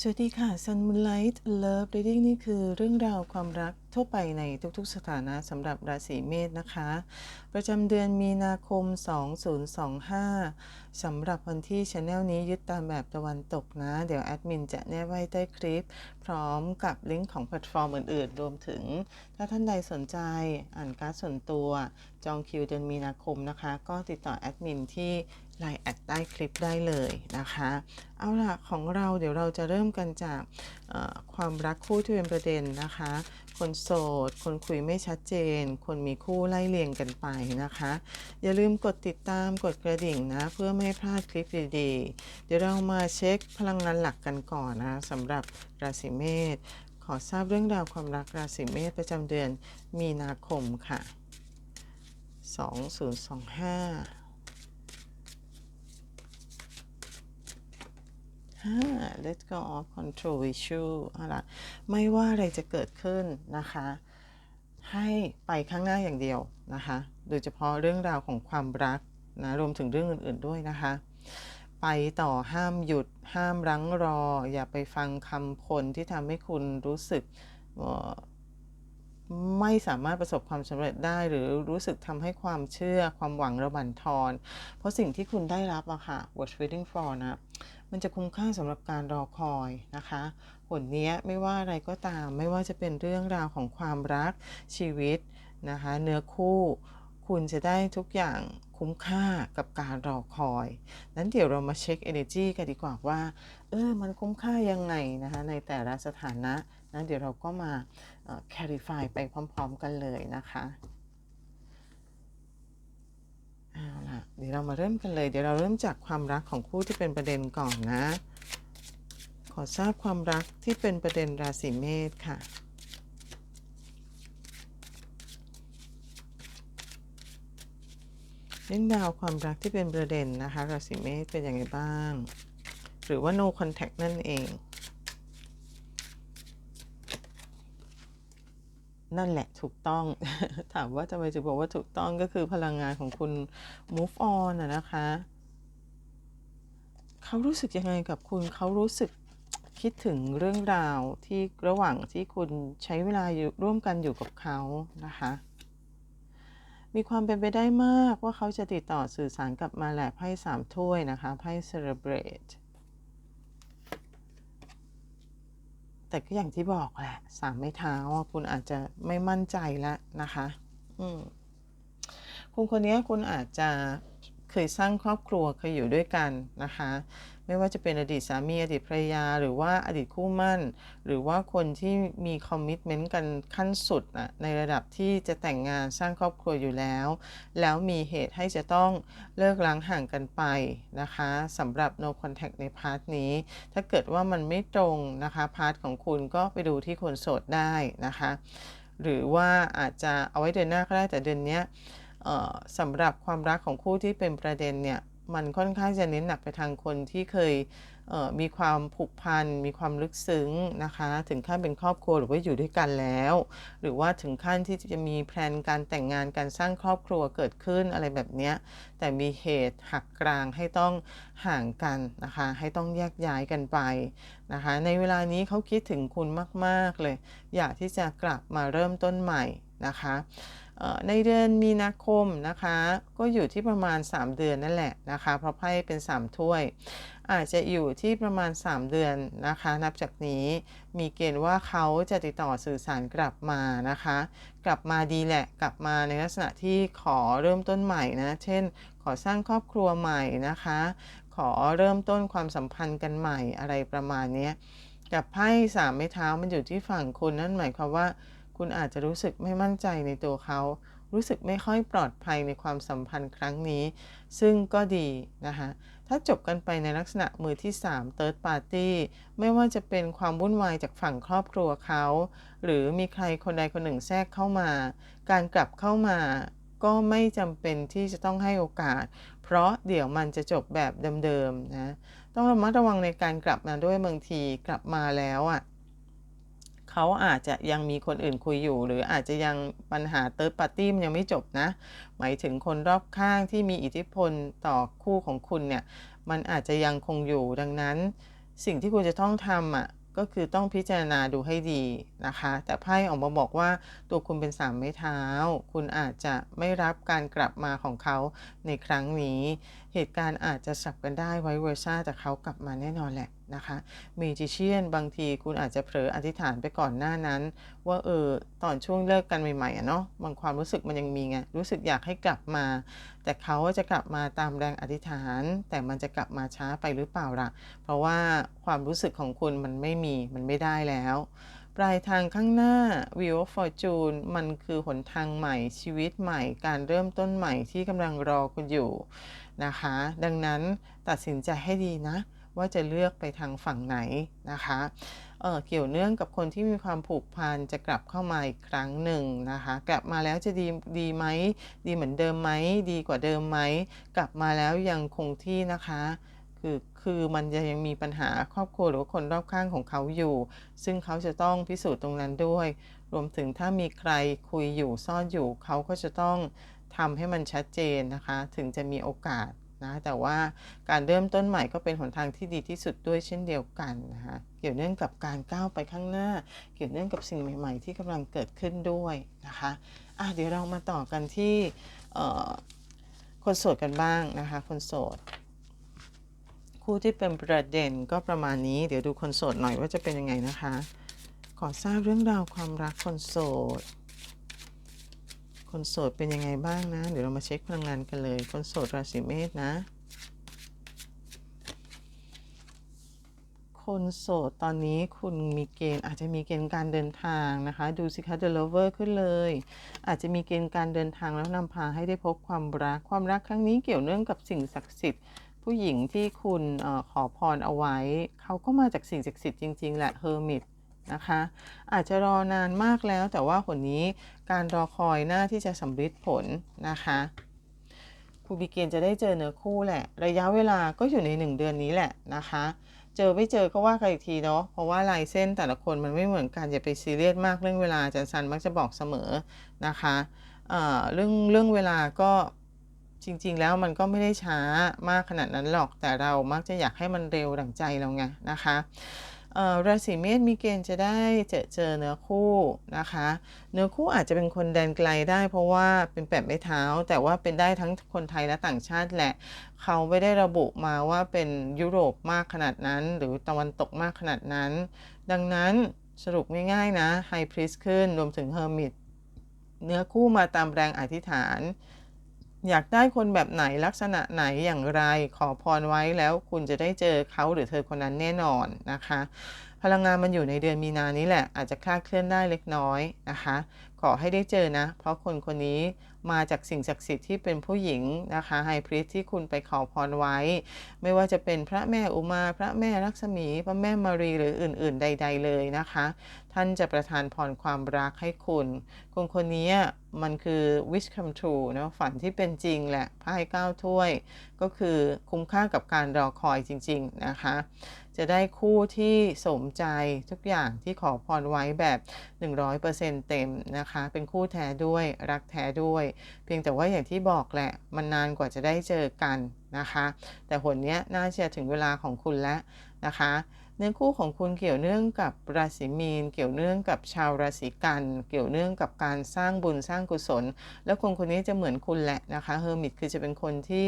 สวัสดีค่ะ Sun Moonlight Love Reading นี่คือเรื่องราวความรัก ทั่วไปในทุกๆ สถานะสำหรับราศีเมษนะคะ ประจำเดือนมีนาคม 2025 สำหรับวันที่ช anel นี้ยึดตามแบบตะวันตกนะ เดี๋ยวแอดมินจะแนบไว้ใต้คลิป พร้อมกับลิงก์ของแพลตฟอร์มอื่นๆ รวมถึง ถ้าท่านใดสนใจอ่านการ์ดส่วนตัว จองคิวเดือนมีนาคมนะคะ ก็ติดต่อแอดมินที่ไลน์แอดใต้คลิปได้เลยนะคะ เอาล่ะ ของเราเดี๋ยวเราจะเริ่มกันจากความรักคู่ที่เป็นประเด็นนะคะ คนโสด คนคุยไม่ชัดเจน คนมีคู่ไล่เลียงกันไปนะคะ อย่าลืมกดติดตามกดกระดิ่งนะ เพื่อไม่ให้พลาดคลิปดีๆ เดี๋ยวเรามาเช็คพลังงานหลักกันก่อนนะสำหรับราศีเมษขอทราบเรื่องราวความรักราศีเมษประจำเดือนมีนาคมค่ะ 2025 ห้า let go of control issue เอาล่ะไม่ว่าอะไรจะเกิดขึ้นนะคะ ให้ไปข้างหน้าอย่างเดียวนะคะ โดยเฉพาะเรื่องราวของความรักนะรวมถึงเรื่องอื่น ๆด้วยนะคะ ไปต่อห้ามหยุดห้ามรั้งรอ อย่าไปฟังคำคนที่ทำให้คุณรู้สึกไม่สามารถประสบความสำเร็จได้หรือรู้สึกทำให้ความเชื่อความหวังระบันทอน เพราะสิ่งที่คุณได้รับอะค่ะ what's waiting for นะมันจะคุ้มค่าสำหรับการรอคอยนะคะผลเนี้ยไม่ว่าอะไรก็ตามไม่ว่าจะเป็นเรื่องราวของความรักชีวิตนะคะ เนื้อคู่คุณจะได้ทุกอย่างคุ้มค่ากับการรอคอย นั้นเดี๋ยวเรามาเช็ค energy กันดีกว่าว่า เออ มันคุ้มค่ายังไงนะคะ ในแต่ละสถานะนะเดี๋ยวเราก็มาเอ่อ clarify ไปพร้อม ๆ กันเลยนะคะ เดี๋ยวเรามาเริ่มกันเลย เดี๋ยวเราเริ่มจากความรักของคู่ที่เป็นประเด็นก่อนนะ ขอทราบความรักที่เป็นประเด็นราศีเมษค่ะ เรื่องราวความรักที่เป็นประเด็นนะคะ ราศีเมษเป็นยังไงบ้าง หรือว่า no contact นั่นเอง นั่นแหละถูกต้อง ถามว่าทำไมจะบอกว่าถูกต้องก็คือพลังงานของคุณ move on นะนะคะ เขารู้สึกยังไงกับคุณเขารู้สึกคิดถึงเรื่องราวที่ระหว่างที่คุณใช้เวลาอยู่ร่วมกันอยู่กับเขานะคะ มีความเป็นไปได้มากว่าเขาจะติดต่อสื่อสารกลับมาแหละไพ่สามถ้วยนะคะไพ่ celebrate แต่ก็อย่างที่บอกแหละสามไม่เท้าคุณอาจจะไม่มั่นใจแล้วนะคะ อืมคุณคนนี้คุณอาจจะเคยสร้างครอบครัวเคยอยู่ด้วยกันนะคะ ไม่ว่าจะเป็นอดีตสามีอดีตภรรยา หรือว่าอดีตคู่มั่น หรือว่าคนที่มีคอมมิ t เมนต์กันขั้นสุดนะในระดับที่จะแต่งงานสร้างครอบครัวอยู่แล้ว แล้วมีเหตุให้จะต้องเลิกล้างห่างกันไปนะคะสำหรับ no contact ในพาร์ทนี้ ถ้าเกิดว่ามันไม่ตรงนะคะพาร์ทของคุณก็ไปดูที่คนโสดได้นะคะหรือว่าอาจจะเอาไว้เดือนหน้าก็ได้แต่เดือนเนี้ยสำหรับความรักของคู่ที่เป็นประเด็นเนี่ย มันค่อนข้างจะเน้นหนักไปทางคนที่เคยเมีความผูกพัน มีความลึกซึ้งนะคะ ถึงขั้นเป็นครอบครัวหรือว่าอยู่ด้วยกันแล้ว หรือว่าถึงขั้นที่จะมีแพลนการแต่งงานการสร้างครอบครัวเกิดขึ้นอะไรแบบนี้ แต่มีเหตุหักกลางให้ต้องห่างกันนะคะ ให้ต้องแยกย้ายกันไปนะคะ ในเวลานี้เขาคิดถึงคุณมาก ๆ เลย อยากที่จะกลับมาเริ่มต้นใหม่นะคะ ในเดือนมีนาคมนะคะ ก็อยู่ที่ประมาณ 3 เดือนนั่นแหละนะคะ เพราะไพ่เป็น 3 ถ้วย อาจจะอยู่ที่ประมาณ 3 เดือนนะคะ นับจากนี้มีเกณฑ์ว่าเขาจะติดต่อสื่อสารกลับมานะคะ กลับมาดีแหละ กลับมาในลักษณะที่ขอเริ่มต้นใหม่นะ เช่น ขอสร้างครอบครัวใหม่นะคะ ขอเริ่มต้นความสัมพันธ์กันใหม่อะไรประมาณนี้กับไพ่สามไม้เท้ามันอยู่ที่ฝั่งคุณนั่นหมายความว่า คุณอาจจะรู้สึกไม่มั่นใจในตัวเขา รู้สึกไม่ค่อยปลอดภัยในความสัมพันธ์ครั้งนี้ ซึ่งก็ดีนะคะถ้าจบกันไปในลักษณะมือที่ 3 Third Party ไม่ว่าจะเป็นความวุ่นวายจากฝั่งครอบครัวเขา หรือมีใครคนใดคนหนึ่งแทรกเข้ามา การกลับเข้ามาก็ไม่จำเป็นที่จะต้องให้โอกาส เพราะเดี๋ยวมันจะจบแบบเดิมๆนะ ต้องระมัดระวังในการกลับมาด้วยบางทีกลับมาแล้วอะ เขาอาจจะยังมีคนอื่นคุยอยู่ หรืออาจจะยังปัญหาเติร์ดปาร์ตี้มันยังไม่จบนะ หมายถึงคนรอบข้างที่มีอิทธิพลต่อคู่ของคุณเนี่ย มันอาจจะยังคงอยู่ดังนั้น สิ่งที่คุณจะต้องทำอะก็คือต้องพิจารณาดูให้ดีนะคะ แต่ไพ่ออกมาบอกว่าตัวคุณเป็นสามไม้เท้า คุณอาจจะไม่รับการกลับมาของเขาในครั้งนี้ เหตุการณ์อาจจะสับกันได้ไว้เวอร์ซ่าแต่เขากลับมาแน่นอนแหละนะคะมีจิเชียนบางทีคุณอาจจะเผลออธิษฐานไปก่อนหน้านั้น ว่าเออตอนช่วงเลิกกันใหม่ๆอะเนาะบางความรู้สึกมันยังมีไงรู้สึกอยากให้กลับมา แต่เขาจะกลับมาตามแรงอธิษฐาน แต่มันจะกลับมาช้าไปหรือเปล่าล่ะ เพราะว่าความรู้สึกของคุณมันไม่มีมันไม่ได้แล้วปลายทางข้างหน้า Wheel of Fortune มันคือหนทางใหม่ชีวิตใหม่ การเริ่มต้นใหม่ที่กำลังรอคุณอยู่นะคะ ดังนั้นตัดสินใจให้ดีนะ ว่าจะเลือกไปทางฝั่งไหนนะคะเเกี่ยวเนื่องกับคนที่มีความผูกพันจะกลับเข้ามาอีกครั้งหนึ่งนะคะ กลับมาแล้วจะดีดีไหมดีเหมือนเดิมไหมดีกว่าเดิมไหมกลับมาแล้วยังคงที่นะคะคือคือมันจะยังมีปัญหาครอบครัวหรือว่าคนรอบข้างของเขาอยู่ ซึ่งเขาจะต้องพิสูจน์ตรงนั้นด้วย รวมถึงถ้ามีใครคุยอยู่ซ่อนอยู่ เขาก็จะต้องทำให้มันชัดเจนนะคะ ถึงจะมีโอกาส นะ แต่ว่าการเริ่มต้นใหม่ก็เป็นหนทางที่ดีที่สุดด้วยเช่นเดียวกันนะคะเกี่ยวเนื่องกับการก้าวไปข้างหน้า เกี่ยวเนื่องกับสิ่งใหม่ ๆ ที่กำลังเกิดขึ้นด้วยนะคะอะเดี๋ยวเรามาต่อกันที่คนโสดกันบ้างนะคะ คนโสดคู่ที่เป็นประเด็นก็ประมาณนี้ เดี๋ยวดูคนโสดหน่อยว่าจะเป็นยังไงนะคะ ขอทราบเรื่องราวความรักคนโสด คนโสดเป็นยังไงบ้างนะ เดี๋ยวเรามาเช็คพลังงานกันเลย คนโสดราศีเมษนะ คนโสดตอนนี้คุณมีเกณฑ์อาจจะมีเกณฑ์การเดินทางนะคะ ดูสิคะ The Lover ขึ้นเลย อาจจะมีเกณฑ์การเดินทางแล้วนำพาให้ได้พบความรัก ความรักครั้งนี้เกี่ยวเนื่องกับสิ่งศักดิ์สิทธิ์ผู้หญิงที่คุณอขอพรเอาไว้ เขาก็มาจากสิ่งศักดิ์สิทธิ์จริงๆแหละ Hermit นะคะ อาจจะรอนานมากแล้วแต่ว่าผลนี้การรอคอยหน้าที่จะสำเร็จผลนะคะครูบิเกนจะได้เจอเนื้อคู่แหละ ระยะเวลาก็อยู่ใน 1 เดือนนี้แหละนะคะ เจอไม่เจอก็ว่ากันอีกทีเนาะเพราะว่าลายเส้นแต่ละคนมันไม่เหมือนกันอย่าไปซีเรียสมากเรื่องเวลาอาจารย์ซันมักจะบอกเสมอนะคะเรื่องเรื่องเวลาก็จริง ๆ แล้วมันก็ไม่ได้ช้ามากขนาดนั้นหรอกแต่เรามักจะอยากให้มันเร็วดั่งใจเราไงนะคะ ราศีเมษมีเกณฑ์จะได้เจอเจอเนื้อคู่นะคะ เนื้อคู่อาจจะเป็นคนแดนไกลได้ เพราะว่าเป็นแบบไม่เท้า แต่ว่าเป็นได้ทั้งคนไทยและต่างชาติแหละ เขาไม่ได้ระบุมาว่าเป็นยุโรปมากขนาดนั้น หรือตะวันตกมากขนาดนั้น ดังนั้นสรุปง่ายๆนะไฮพริสขึ้นรวมถึงเฮอร์มิตเนื้อคู่มาตามแรงอธิษฐาน อยากได้คนแบบไหนลักษณะไหนอย่างไร ขอพรไว้แล้วคุณจะได้เจอเขาหรือเธอคนนั้นแน่นอนนะคะ พลังงานมันอยู่ในเดือนมีนานี้แหละอาจจะคลาดเคลื่อนได้เล็กน้อยนะคะ ขอให้ได้เจอนะ เพราะคนคนนี้มาจากสิ่งศักดิ์สิทธิ์ที่เป็นผู้หญิงนะคะไฮพริสที่คุณไปขอพรไว้ ไม่ว่าจะเป็นพระแม่อุมา พระแม่ลักษมี พระแม่มารีหรืออื่น ๆ ใด ๆ เลยนะคะ ท่านจะประทานพรความรักให้คุณ คนคนนี้มันคือ wish come true นะฝันที่เป็นจริงแหละ ไพ่เก้าถ้วย ก็คือคุ้มค่ากับการรอคอยจริง ๆ นะคะ จะได้คู่ที่สมใจทุกอย่างที่ขอพรไว้แบบ 100%เต็มนะคะ เป็นคู่แท้ด้วยรักแท้ด้วย เพียงแต่ว่าอย่างที่บอกแหละ มันนานกว่าจะได้เจอกันนะคะ แต่หนนี้น่าจะถึงเวลาของคุณแล้วนะคะ เนื้อคู่ของคุณเกี่ยวเนื่องกับราศีมีน เกี่ยวเนื่องกับชาวราศีกัน เกี่ยวเนื่องกับการสร้างบุญสร้างกุศล แล้วคนคนนี้จะเหมือนคุณแหละนะคะเฮอร์มิตคือจะเป็นคนที่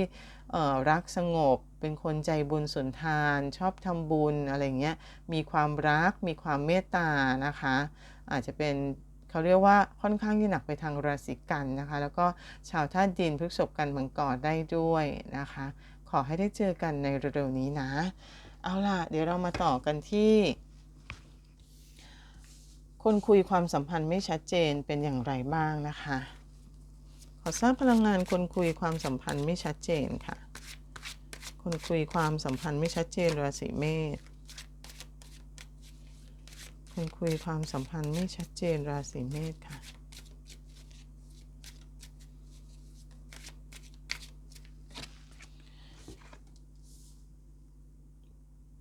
รักสงบ เป็นคนใจบุญสุนทาน ชอบทำบุญอะไรเงี้ยมีความรัก มีความเมตตานะคะ อาจจะเป็นเขาเรียกว่าค่อนข้างที่หนักไปทางราศีกันนะคะ แล้วก็ชาวธาตุดินพฤกษบกันมังกรได้ด้วยนะคะ ขอให้ได้เจอกันในเร็วๆนี้นะ เอาล่ะ เดี๋ยวเรามาต่อกันที่ คนคุยความสัมพันธ์ไม่ชัดเจนเป็นอย่างไรบ้างนะคะ ขอทราบพลังงานคนคุยความสัมพันธ์ไม่ชัดเจนค่ะ คนคุยความสัมพันธ์ไม่ชัดเจนราศีเมษคนคุยความสัมพันธ์ไม่ชัดเจนราศีเมษค่ะ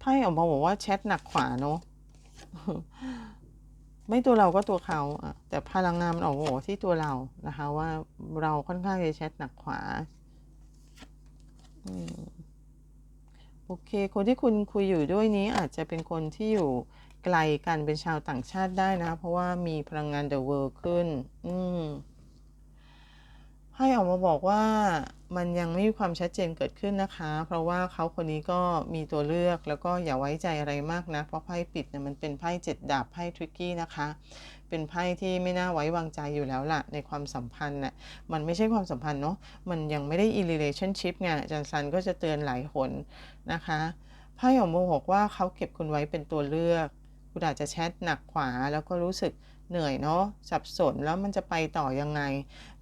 พ่ออกมาบอกว่าแชทหนักขวาเนาะไม่ตัวเราก็ตัวเขาอะแต่พลังงานมันออกมาบอกที่ตัวเรานะคะ ว่าเราค่อนข้างจะแชทหนักขวาโอเค คนที่คุณคุยอยู่ด้วยนี้อาจจะเป็นคนที่อยู่ไกลกันเป็นชาวต่างชาติได้นะ เพราะว่ามีพลังงาน The World ขึ้น อืมไพ่ออกมาบอกว่า มันยังไม่มีความชัดเจนเกิดขึ้นนะคะ เพราะว่าเขาคนนี้ก็มีตัวเลือกแล้วก็อย่าไว้ใจอะไรมากนะ เพราะไพ่ปิดเนี่ยมันเป็นไพ่เจ็ดดาบไพ่ทริกกี้นะคะ เป็นไพ่ที่ไม่น่าไว้วางใจอยู่แล้วล่ะ ในความสัมพันธ์น่ะ มันไม่ใช่ความสัมพันธ์เนาะ มันยังไม่ได้ in relationship ไงอาจารย์ซันก็จะเตือนหลายหนนะคะไพ่ขออกมาบอกว่าเขาเก็บคุณไว้เป็นตัวเลือก คุณอาจจะแชทหนักขวาแล้วก็รู้สึก เหนื่อยเนาะสับสนแล้วมันจะไปต่อยังไง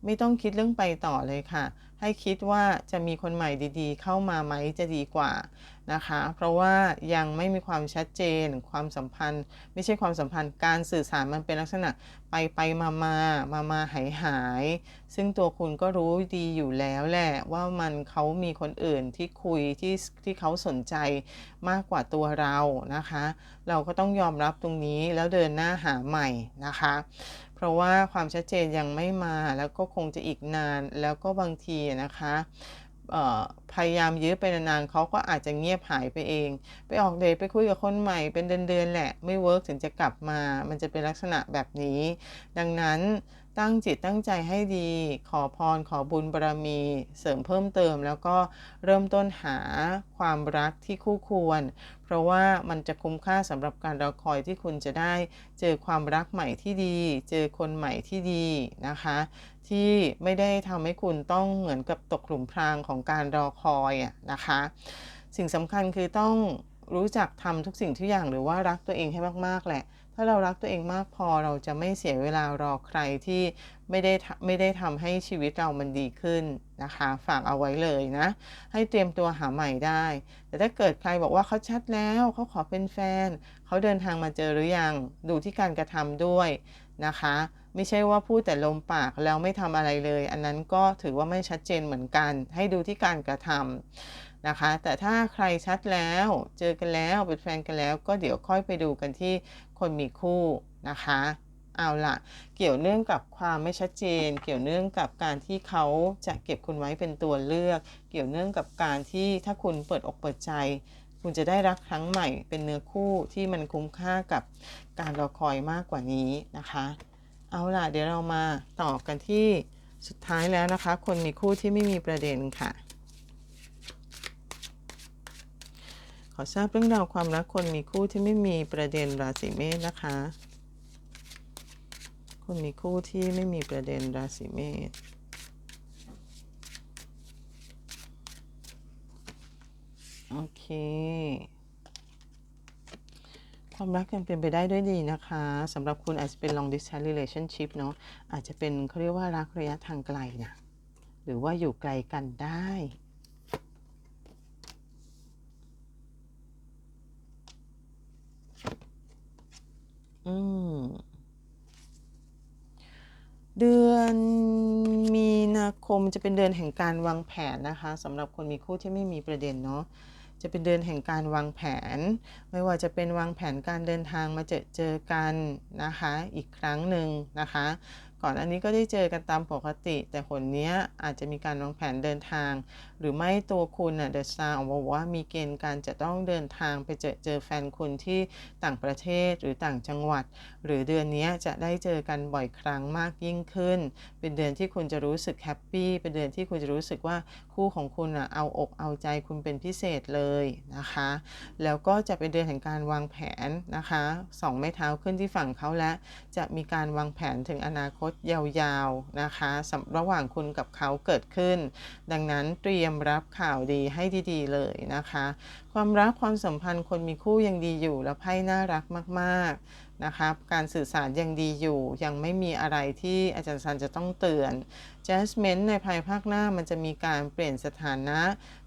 ไม่ต้องคิดเรื่องไปต่อเลยค่ะ ให้คิดว่าจะมีคนใหม่ดีๆ เข้ามาไหมจะดีกว่า นะคะ เพราะว่ายังไม่มีความชัดเจนความสัมพันธ์ ไม่ใช่ความสัมพันธ์การสื่อสารมันเป็นลักษณะไปไปมามามามาหายหาย ซึ่งตัวคุณก็รู้ดีอยู่แล้วแหละว่ามันเขามีคนอื่นที่คุยที่ที่เขาสนใจมากกว่าตัวเรานะคะ เราก็ต้องยอมรับตรงนี้แล้วเดินหน้าหาใหม่นะคะ เพราะว่าความชัดเจนยังไม่มาแล้วก็คงจะอีกนานแล้วก็บางทีนะคะ พยายามยื้อไปนานๆเขาก็อาจจะเงียบหายไปเอง ไปออกเดทไปคุยกับคนใหม่เป็นเดือนๆแหละ ไม่เวิร์กถึงจะกลับมา มันจะเป็นลักษณะแบบนี้ ดังนั้น ตั้งจิตตั้งใจให้ดี ขอพรขอบุญบารมี เสริมเพิ่มเติม แล้วก็เริ่มต้นหาความรักที่คู่ควร เพราะว่ามันจะคุ้มค่าสำหรับการรอคอยที่คุณจะได้ เจอความรักใหม่ที่ดี เจอคนใหม่ที่ดีนะคะ ที่ไม่ได้ทำให้คุณต้องเหมือนกับตกหลุมพรางของการรอคอยอะนะคะ สิ่งสำคัญคือต้อง รู้จักทำทุกสิ่งทุกอย่างหรือว่ารักตัวเองให้มากๆแหละ ถ้าเรารักตัวเองมากพอเราจะไม่เสียเวลารอใครที่ไม่ได้ไม่ได้ทำให้ชีวิตเรามันดีขึ้นนะคะ ฝากเอาไว้เลยนะ ให้เตรียมตัวหาใหม่ได้ แต่ถ้าเกิดใครบอกว่าเขาชัดแล้วเขาขอเป็นแฟน เขาเดินทางมาเจอหรือยังดูที่การกระทำด้วยนะคะ ไม่ใช่ว่าพูดแต่ลมปากแล้วไม่ทำอะไรเลย อันนั้นก็ถือว่าไม่ชัดเจนเหมือนกัน ให้ดูที่การกระทำ นะคะ แต่ถ้าใครชัดแล้วเจอกันแล้วเป็นแฟนกันแล้ว ก็เดี๋ยวค่อยไปดูกันที่คนมีคู่นะคะเอาละเกี่ยวเนื่องกับความไม่ชัดเจน เกี่ยวเนื่องกับการที่เขาจะเก็บคุณไว้เป็นตัวเลือก เกี่ยวเนื่องกับการที่ถ้าคุณเปิดอกเปิดใจ คุณจะได้รักครั้งใหม่ เป็นเนื้อคู่ที่มันคุ้มค่ากับการรอคอยมากกว่านี้นะคะ เอาล่ะเดี๋ยวเรามาต่อกันที่สุดท้ายแล้วนะคะ คนมีคู่ที่ไม่มีประเด็นค่ะ ขอทราบเรื่องราวความรักคนมีคู่ที่ไม่มีประเด็นราศีเมษนะคะ คนมีคู่ที่ไม่มีประเด็นราศีเมษโอเคความรักยังเป็นไปได้ด้วยดีนะคะสำหรับคุณอาจจะเป็น long distance relationship เนาะอาจจะเป็นเขาเรียกว่ารักระยะทางไกลนะหรือว่าอยู่ไกลกันได้ อืม เดือนมีนาคมจะเป็นเดือนแห่งการวางแผนนะคะสำหรับคนมีคู่ที่ไม่มีประเด็นเนาะจะเป็นเดือนแห่งการวางแผน ไม่ว่าจะเป็นวางแผนการเดินทางมาเจอเจอกันนะคะ อีกครั้งหนึ่งนะคะ ก่อนอันนี้ก็ได้เจอกันตามปกติ แต่คนนี้อาจจะมีการวางแผนเดินทาง หรือไม่ตัวคุณน่ะเดอะสตาร์ออกมาบอกว่ามีเกณฑ์การจะต้องเดินทางไปเจอเจอแฟนคุณที่ต่างประเทศหรือต่างจังหวัด หรือเดือนนี้จะได้เจอกันบ่อยครั้งมากยิ่งขึ้น เป็นเดือนที่คุณจะรู้สึกแฮปปี้เป็นเดือนที่คุณจะรู้สึกว่าคู่ของคุณอะเอาอกเอาใจคุณเป็นพิเศษเลยนะคะ แล้วก็จะเป็นเดือนแห่งการวางแผนนะคะสองไม้เท้าขึ้นที่ฝั่งเขาและจะมีการวางแผนถึงอนาคตยาวๆนะคะระหว่างคุณกับเขาเกิดขึ้น ดังนั้นเตรียมรับข่าวดีให้ดีๆเลยนะคะ ความรักความสัมพันธ์คนมีคู่ยังดีอยู่แล้วไพ่น่ารักมากๆนะคะการสื่อสารยังดีอยู่ยังไม่มีอะไรที่อาจารย์ซันจะต้องเตือน Judgment ในภายภาคหน้ามันจะมีการเปลี่ยนสถานะ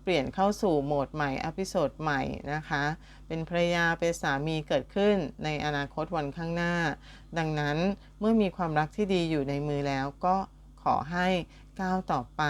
เปลี่ยนเข้าสู่โหมดใหม่อพิโซดใหม่นะคะ เป็นภรรยาเป็นสามีเกิดขึ้นในอนาคตวันข้างหน้า ดังนั้นเมื่อมีความรักที่ดีอยู่ในมือแล้วก็ขอให้ก้าวต่อไป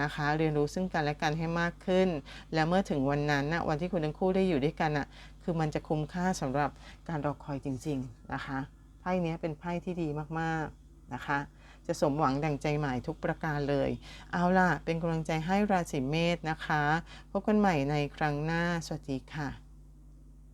นะคะ เรียนรู้ซึ่งกันและกันให้มากขึ้น และเมื่อถึงวันนั้นนะวันที่คุณทั้งคู่ได้อยู่ด้วยกันอะคือมันจะคุ้มค่าสำหรับการรอคอยจริง ๆนะคะไพ่นี้เป็นไพ่ที่ดีมากๆนะคะ จะสมหวังดังใจหมายทุกประการเลย เอาล่ะ เป็นกำลังใจให้ราศีเมษนะคะ พบกันใหม่ในครั้งหน้า สวัสดีค่ะ